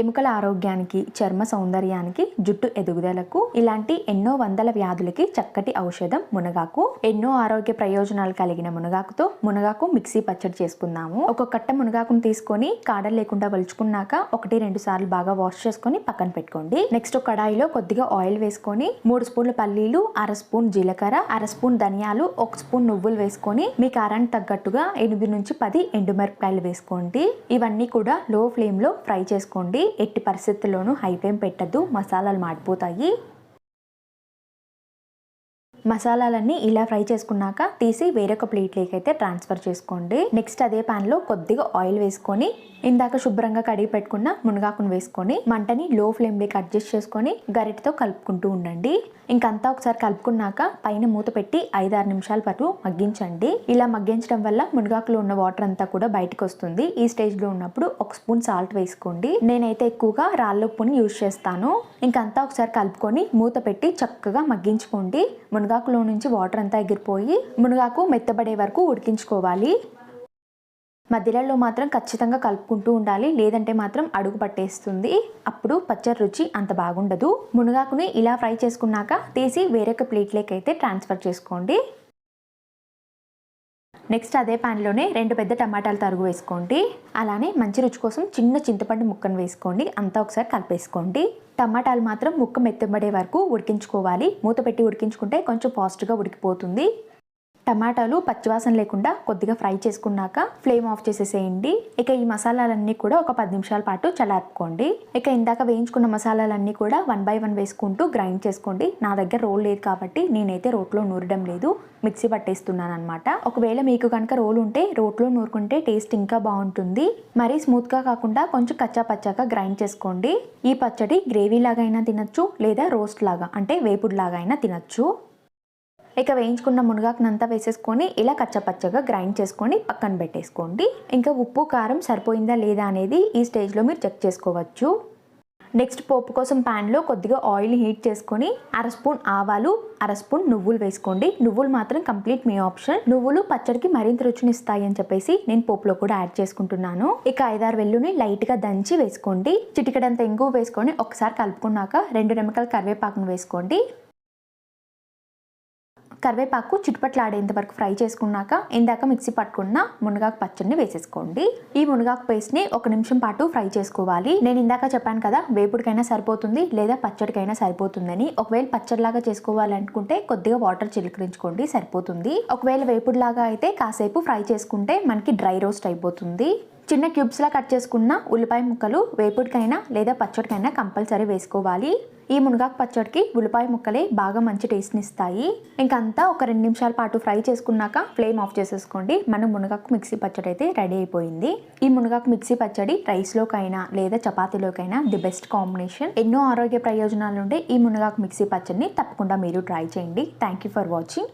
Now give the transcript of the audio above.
ఎముకల ఆరోగ్యానికి చర్మ సౌందర్యానికి జుట్టు ఎదుగుదలకు ఇలాంటి ఎన్నో వందల వ్యాధులకి చక్కటి ఔషధం మునగాకు. ఎన్నో ఆరోగ్య ప్రయోజనాలు కలిగిన మునగాకుతో మునగాకు మిక్సీ పచ్చడి చేసుకుందాము. ఒక కట్ట మునగాకును తీసుకొని కాడలు లేకుండా వలుచుకున్నాక ఒకటి రెండు సార్లు బాగా వాష్ చేసుకొని పక్కన పెట్టుకోండి. నెక్స్ట్ కడాయిలో కొద్దిగా ఆయిల్ వేసుకొని మూడు స్పూన్ల పల్లీలు అర స్పూన్ జీలకర్ర అర స్పూన్ ధనియాలు ఒక స్పూన్ నువ్వులు వేసుకొని మీ కారానికి తగ్గట్టుగా ఎనిమిది నుంచి పది ఎండుమిరపకాయలు వేసుకోండి. ఇవన్నీ కూడా లో ఫ్లేమ్లో ఫ్రై చేసుకోండి. ఎట్టి పరిస్థితుల్లోనూ హై పెట్టద్దు మసాలాలు మాడిపోతాయి. మసాలాలన్నీ ఇలా ఫ్రై చేసుకున్నాక తీసి వేరొక ప్లేట్లోకి అయితే ట్రాన్స్ఫర్ చేసుకోండి. నెక్స్ట్ అదే పాన్లో కొద్దిగా ఆయిల్ వేసుకొని ఇందాక శుభ్రంగా కడిగి పెట్టుకున్న మునగాకును వేసుకొని మంటని లో ఫ్లేమ్లోకి అడ్జస్ట్ చేసుకొని గరిటతో కలుపుకుంటూ ఉండండి. ఇంకంతా ఒకసారి కలుపుకున్నాక పైన మూత పెట్టి ఐదారు నిమిషాల పాటు మగ్గించండి. ఇలా మగ్గించడం వల్ల మునగాకులో ఉన్న వాటర్ అంతా కూడా బయటకు వస్తుంది. ఈ స్టేజ్లో ఉన్నప్పుడు ఒక స్పూన్ సాల్ట్ వేసుకోండి. నేనైతే ఎక్కువగా రాళ్ళ ఉప్పుని యూజ్ చేస్తాను. ఇంకంతా ఒకసారి కలుపుకొని మూత పెట్టి చక్కగా మగ్గించుకోండి. మునగాకులో నుంచి వాటర్ అంతా ఎగిరిపోయి మునగాకు మెత్తబడే వరకు ఉడికించుకోవాలి. మధ్యలో మాత్రం ఖచ్చితంగా కలుపుకుంటూ ఉండాలి. లేదంటే మాత్రం అడుగు పట్టేస్తుంది. అప్పుడు పచ్చడి రుచి అంత బాగుండదు. మునగాకుని ఇలా ఫ్రై చేసుకున్నాక తీసి వేరొక ప్లేట్లోకి అయితే ట్రాన్స్ఫర్ చేసుకోండి. నెక్స్ట్ అదే ప్యాన్లోనే రెండు పెద్ద టమాటాలు తరుగు వేసుకోండి. అలానే మంచి రుచి కోసం చిన్న చింతపండు ముక్కను వేసుకోండి. అంతా ఒకసారి కలిపేసుకోండి. టమాటాలు మాత్రం ముక్క మెత్తబడే వరకు ఉడికించుకోవాలి. మూత పెట్టి ఉడికించుకుంటే కొంచెం ఫాస్ట్గా ఉడికిపోతుంది. టమాటాలు పచ్చివాసన లేకుండా కొద్దిగా ఫ్రై చేసుకున్నాక ఫ్లేమ్ ఆఫ్ చేసేసేయండి. ఇక ఈ మసాలాలన్నీ కూడా ఒక పది నిమిషాల పాటు చల్లార్పుకోండి. ఇక ఇందాక వేయించుకున్న మసాలాలన్నీ కూడా వన్ బై వన్ వేసుకుంటూ గ్రైండ్ చేసుకోండి. నా దగ్గర రోల్ లేదు కాబట్టి నేనైతే రోట్లో నూరడం లేదు. మిక్సీ పట్టేస్తున్నాను అనమాట ఒకవేళ మీకు కనుక రోల్ ఉంటే రోట్లో నూరుకుంటే టేస్ట్ ఇంకా బాగుంటుంది. మరీ స్మూత్గా కాకుండా కొంచెం కచ్చా పచ్చాగా గ్రైండ్ చేసుకోండి. ఈ పచ్చడి గ్రేవీ లాగా అయినా తినచ్చు లేదా రోస్ట్ లాగా అంటే వేపుడు లాగా అయినా తినచ్చు. ఇక వేయించుకున్న మునగాకునంతా వేసేసుకొని ఇలా కచ్చపచ్చగా గ్రైండ్ చేసుకొని పక్కన పెట్టేసుకోండి. ఇంకా ఉప్పు కారం సరిపోయిందా లేదా అనేది ఈ స్టేజ్లో మీరు చెక్ చేసుకోవచ్చు. నెక్స్ట్ పోపు కోసం ప్యాన్లో కొద్దిగా ఆయిల్ హీట్ చేసుకొని అర స్పూన్ ఆవాలు అర స్పూన్ నువ్వులు వేసుకోండి. నువ్వులు మాత్రం కంప్లీట్ మీ ఆప్షన్. నువ్వులు పచ్చడికి మరింత రుచిని ఇస్తాయి అని చెప్పేసి నేను పోపులో కూడా యాడ్ చేసుకుంటున్నాను. ఇక ఐదారు వెల్లుని లైట్గా దంచి వేసుకోండి. చిటికడంత ఇంగువ వేసుకొని ఒకసారి కలుపుకున్నాక రెండు నిమ్మకాయలు కరివేపాకును వేసుకోండి. కరివేపాకు చుట్టుపట్లాడేంత వరకు ఫ్రై చేసుకున్నాక ఇందాక మిక్సీ పట్టుకున్న మునగాకు పచ్చడిని వేసేసుకోండి. ఈ మునగాకు పేస్ట్ని ఒక నిమిషం పాటు ఫ్రై చేసుకోవాలి. నేను ఇందాక చెప్పాను కదా వేపుడికైనా సరిపోతుంది లేదా పచ్చడికైనా సరిపోతుందని. ఒకవేళ పచ్చడిలాగా చేసుకోవాలనుకుంటే కొద్దిగా వాటర్ చిలకరించుకోండి సరిపోతుంది. ఒకవేళ వేపుడులాగా అయితే కాసేపు ఫ్రై చేసుకుంటే మనకి డ్రై రోస్ట్ అయిపోతుంది. చిన్న క్యూబ్స్లా కట్ చేసుకున్న ఉల్లిపాయ ముక్కలు వేపుడికైనా లేదా పచ్చడికైనా కంపల్సరీ వేసుకోవాలి. ఈ మునగాకు పచ్చడికి ఉల్లిపాయ ముక్కలే బాగా మంచి టేస్ట్ని ఇస్తాయి. ఇంకంతా ఒక రెండు నిమిషాల పాటు ఫ్రై చేసుకున్నాక ఫ్లేమ్ ఆఫ్ చేసేసుకోండి. మన మునగాకు మిక్సీ పచ్చడి అయితే రెడీ అయిపోయింది. ఈ మునగాకు మిక్సీ పచ్చడి రైస్లోకైనా లేదా చపాతీలోకైనా ది బెస్ట్ కాంబినేషన్. ఎన్నో ఆరోగ్య ప్రయోజనాలు ఈ మునగాకు మిక్సీ పచ్చడిని తప్పకుండా మీరు ట్రై చేయండి. Thank you for watching